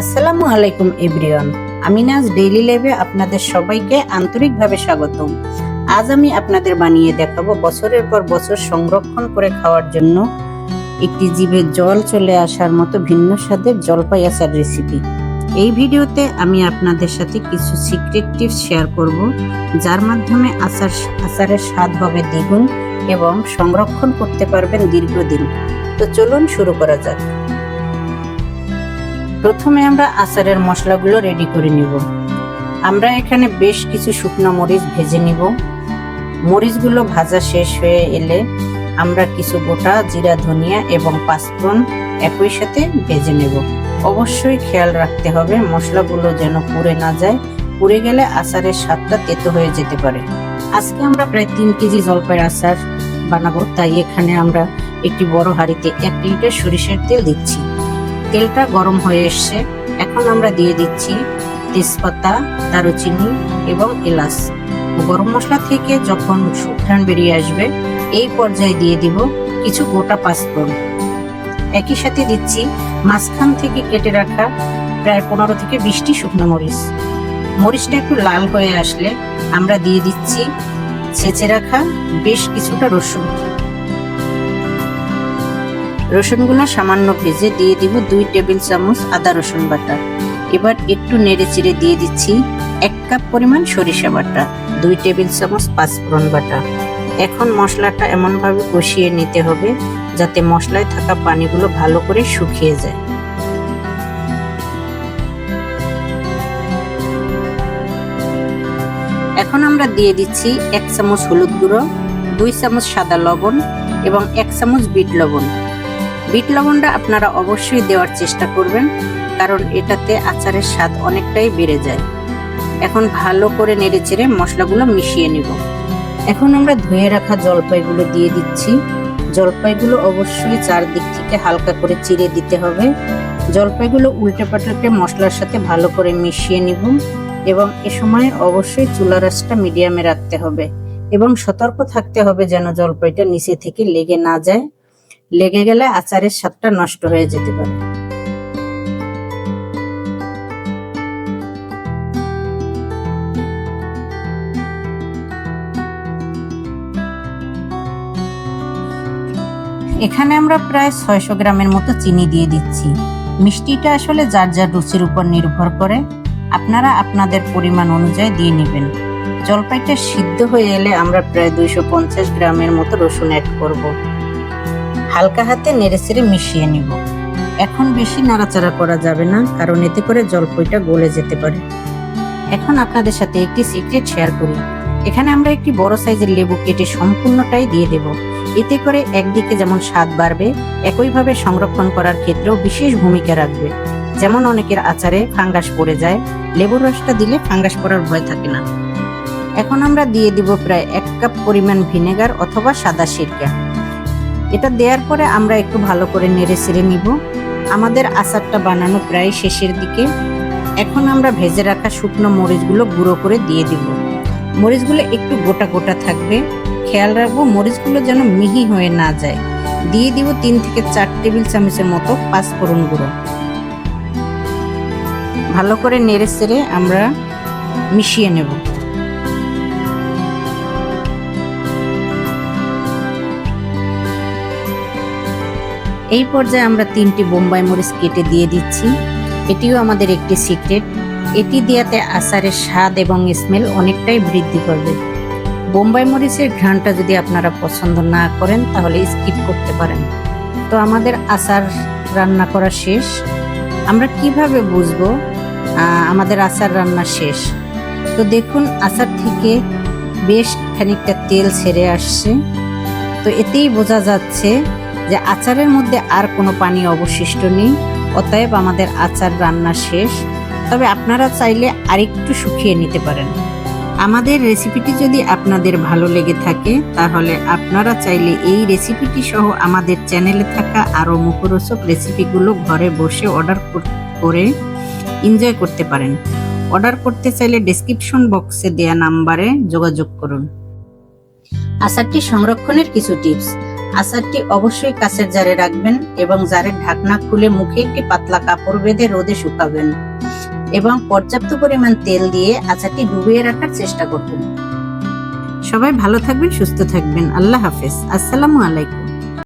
আসসালামু আলাইকুম এভরিওয়ান। আমি নাজ ডেইলি লাইভে আপনাদের সবাইকে আন্তরিকভাবে স্বাগতম। আজ আমি আপনাদের বানিয়ে দেখাবো বছরের পর বছর সংরক্ষণ করে খাওয়ার জন্য একটি জিভে জল চলে আসার মতো ভিন্ন স্বাদের জলপাই আচার রেসিপি এই ভিডিওতে আমি আপনাদের সাথে কিছু সিক্রেট টিপস শেয়ার করব, যার মাধ্যমে আচার, আচারের স্বাদ হবে দ্বিগুণ এবং সংরক্ষণ করতে পারবেন দীর্ঘদিন। তো চলুন শুরু করা যাক। প্রথমে আমরা আচারের মশলাগুলো রেডি করে নিব। আমরা এখানে বেশ কিছু শুকনো মরিচ ভেজে নিব। মরিচগুলো ভাজা শেষ হয়ে এলে আমরা কিছু গোটা জিরা, ধনিয়া এবং পাঁচফোড়ন একই সাথে ভেজে নেব। অবশ্যই খেয়াল রাখতে হবে মশলাগুলো যেন পুড়ে না যায়। পুড়ে গেলে আচারের স্বাদটা তেতো হয়ে যেতে পারে। আজকে আমরা প্রায় তিন কেজি জলপাইয়ের আচার বানাবো। তাই এখানে আমরা একটি বড় হাঁড়িতে এক লিটার সরিষার তেল দিচ্ছি। তেলটা গরম হয়ে এসছে। এখন আমরা দিয়ে দিচ্ছি তেজপাতা, দারুচিনি এবং এলাচ। গরম মশলা থেকে যখন সুঘ্রাণ বেরিয়ে আসবে, এই পর্যায়ে দিয়ে দিব কিছু গোটা পাঁচফোড়ন। একই সাথে দিচ্ছি মাঝখান থেকে কেটে রাখা প্রায় পনেরো থেকে বিশটি শুকনো মরিচ। মরিচটা একটু লাল হয়ে আসলে আমরা দিয়ে দিচ্ছি ছেঁচে রাখা বেশ কিছুটা রসুন। রসুনগুলো সামান্য ভেজে দিয়ে দিব দুই টেবিল চামচ আদা রসুন বাটা। এবার একটু নেড়ে চিড়ে দিয়ে দিচ্ছি এক কাপ পরিমাণ সরিষা বাটা, দুই টেবিল চামচ পাঁচফোড়ন বাটা। এখন মশলাটা এমনভাবে কষিয়ে নিতে হবে যাতে মশলায় থাকা পানিগুলো ভালো করে শুকিয়ে যায়। এখন আমরা দিয়ে দিচ্ছি এক চামচ হলুদ গুঁড়ো, দুই চামচ সাদা লবণ এবং এক চামচ বিট লবণ। বিট লবণটা আপনারা অবশ্যই দেওয়ার চেষ্টা করবেন, কারণ এটাতে আচারের স্বাদ অনেকটাই বেড়ে যায়। এখন ভালো করে নেড়ে চেড়ে মশলাগুলো মিশিয়ে নিব। এখন আমরা ধুয়ে রাখা জলপাইগুলো দিয়ে দিচ্ছি। জলপাইগুলো অবশ্যই চারদিক থেকে হালকা করে চিড়ে দিতে হবে। জলপাইগুলো উল্টে পাল্টে মশলার সাথে ভালো করে মিশিয়ে নিব এবং এ সময় অবশ্যই চুলা রাসটা মিডিয়ামে রাখতে হবে এবং সতর্ক থাকতে হবে যেন জলপাইটা নিচে থেকে লেগে না যায়। লেগে গেলে আচারের স্বাদটা নষ্ট হয়ে যেতে পারে। এখানে আমরা প্রায় ছয়শো গ্রামের মতো চিনি দিয়ে দিচ্ছি। মিষ্টিটা আসলে যার যার রুচির উপর নির্ভর করে, আপনারা আপনাদের পরিমাণ অনুযায়ী দিয়ে নেবেন। জলপাইটা সিদ্ধ হয়ে এলে আমরা প্রায় দুইশো পঞ্চাশ গ্রামের মতো রসুন অ্যাড করব। হালকা হাতে নেড়েচেড়ে মিশিয়ে নিব। এখন বেশি নাড়াচাড়া করা যাবে না, কারণ এতে করে জলপাইটা গলে যেতে পারে। এখন আপনাদের সাথে একটি সিক্রেট শেয়ার করি। এখানে আমরা একটি বড় সাইজের লেবু কেটে সম্পূর্ণটাই দিয়ে দেব। এতে করে একদিকে যেমন স্বাদ বাড়বে, একইভাবে সংরক্ষণ করার ক্ষেত্রেও বিশেষ ভূমিকা রাখবে। যেমন অনেকের আচারে ফাঙ্গাস পড়ে যায়, লেবুর রসটা দিলে ফাঙ্গাস পড়ার ভয় থাকে না। এখন আমরা দিয়ে দিব প্রায় এক কাপ পরিমাণ ভিনেগার অথবা সাদা সিরকা। এটা দেওয়ার পরে আমরা একটু ভালো করে নেড়ে চেড়ে নিব। আমাদের আচারটা বানানো প্রায় শেষের দিকে। এখন আমরা ভেজে রাখা শুকনো মরিচগুলো গুঁড়ো করে দিয়ে দিব। মরিচগুলো একটু গোটা গোটা থাকবে। খেয়াল রাখব, মরিচগুলো যেন মিহি হয়ে না যায়। দিয়ে দিব তিন থেকে চার টেবিল চামচের মতো পাঁচফোড়ন গুঁড়ো। ভালো করে নেড়ে চেড়ে আমরা মিশিয়ে নেব। এই পর্যায়ে আমরা তিনটি বোম্বাই মরিচ কেটে দিয়ে দিচ্ছি। এটিও আমাদের একটি সিক্রেট। এটি দেওয়াতে আচারের স্বাদ এবং স্মেল অনেকটাই বৃদ্ধি করবে। বোম্বাই মরিচের ঘ্রাণটা যদি আপনারা পছন্দ না করেন, তাহলে স্কিপ করতে পারেন। তো আমাদের আচার রান্না করা শেষ। আমরা কীভাবে বুঝব আমাদের আচার রান্না শেষ? তো দেখুন, আচার থেকে বেশ খানিকটা তেল ছেড়ে আসছে। তো এতেই বোঝা যাচ্ছে যে আচারের মধ্যে আর কোনো পানি অবশিষ্ট নেই, অতএব আমাদের আচার রান্না শেষ। তবে আপনারা চাইলে আরেকটু শুকিয়ে নিতে পারেন। আমাদের রেসিপিটি যদি আপনাদের ভালো লেগে থাকে, তাহলে আপনারা চাইলে এই রেসিপিটি সহ আমাদের চ্যানেলে থাকা আরও মুখরোচক রেসিপিগুলো ঘরে বসে অর্ডার করে এনজয় করতে পারেন। অর্ডার করতে চাইলে ডেসক্রিপশন বক্সে দেয়া নাম্বারে যোগাযোগ করুন। আচারটি সংরক্ষণের কিছু টিপস। আচারটি অবশ্যই কাছের জারে রাখবেন এবং জারের ঢাকনা খুলে মুখে একটি পাতলা কাপড় বেঁধে রোদে শুকাবেন এবং পর্যাপ্ত পরিমাণ তেল দিয়ে আচারটি ডুবিয়ে রাখার চেষ্টা করবেন। সবাই ভালো থাকবেন, সুস্থ থাকবেন। আল্লাহ হাফেজ। আসসালামু আলাইকুম।